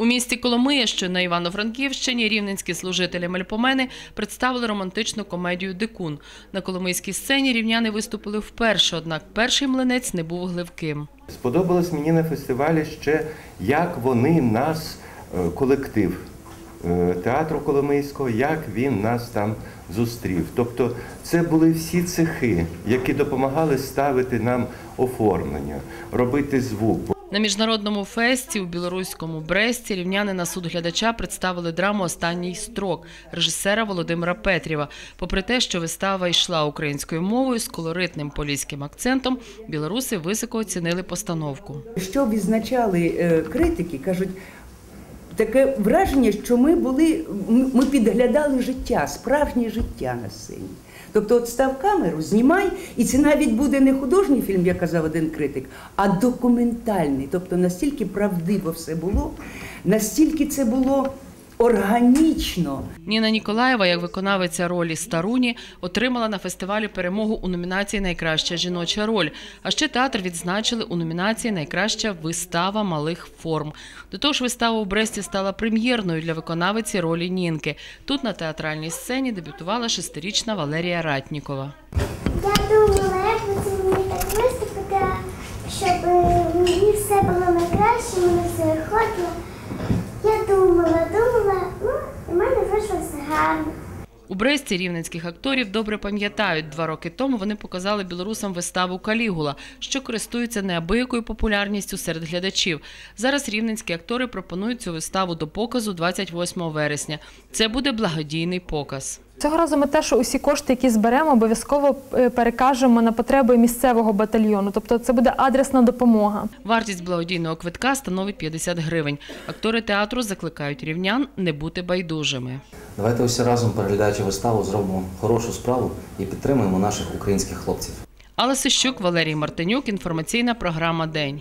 У місті Коломия, що на Івано-Франківщині, рівненські служителі Мельпомени представили романтичну комедію Дикун. На коломийській сцені рівняни виступили вперше, однак перший млинець не був гливким. Сподобалось мені на фестивалі ще, як вони нас, е, колектив е, театру Коломийського, як він нас там зустрів. Тобто це були всі цехи, які допомагали ставити нам оформлення, робити звук. На міжнародному фесті у білоруському Бресті рівняни на суд глядача представили драму Останній строк режисера Володимира Петрєва. Попри те, що вистава йшла українською мовою з колоритним поліським акцентом, білоруси високо оцінили постановку. Що відзначали е, критики, кажуть, таке враження, що ми були, ми підглядали життя, справжнє життя на сцені. Тобто, от став камеру, знімай, і це навіть буде не художній фільм, як казав один критик, а документальний. Тобто настільки правдиво все було, настільки це було органічно. Ніна Ніколаєва, як виконавиця ролі Старуні, отримала на фестивалі перемогу у номінації Найкраща жіноча роль. А ще театр відзначили у номінації Найкраща вистава малих форм. До того ж, вистава у Бресті стала прем'єрною для виконавиці ролі Нінки. Тут на театральній сцені дебютувала шестирічна Валерія Ратнікова. Я думала, як мені так виступити, щоб мені все було найкраще, мені все виходило. Я думала, думала, ну, і в мене вийшло все гарно. У Бресті рівненських акторів добре пам'ятають. Два роки тому вони показали білорусам виставу Калігула, що користується неабиякою популярністю серед глядачів. Зараз рівненські актори пропонують цю виставу до показу 28 вересня. Це буде благодійний показ. Цього разу ми теж усі кошти, які зберемо, обов'язково е, перекажемо на потреби місцевого батальйону. Тобто це буде адресна допомога. Вартість благодійного квитка становить 50 гривень. Актори театру закликають рівнян не бути байдужими. Давайте усі разом, переглядаючи виставу, зробимо хорошу справу і підтримуємо наших українських хлопців. Алла Сищук, Валерій Мартинюк. Інформаційна програма День.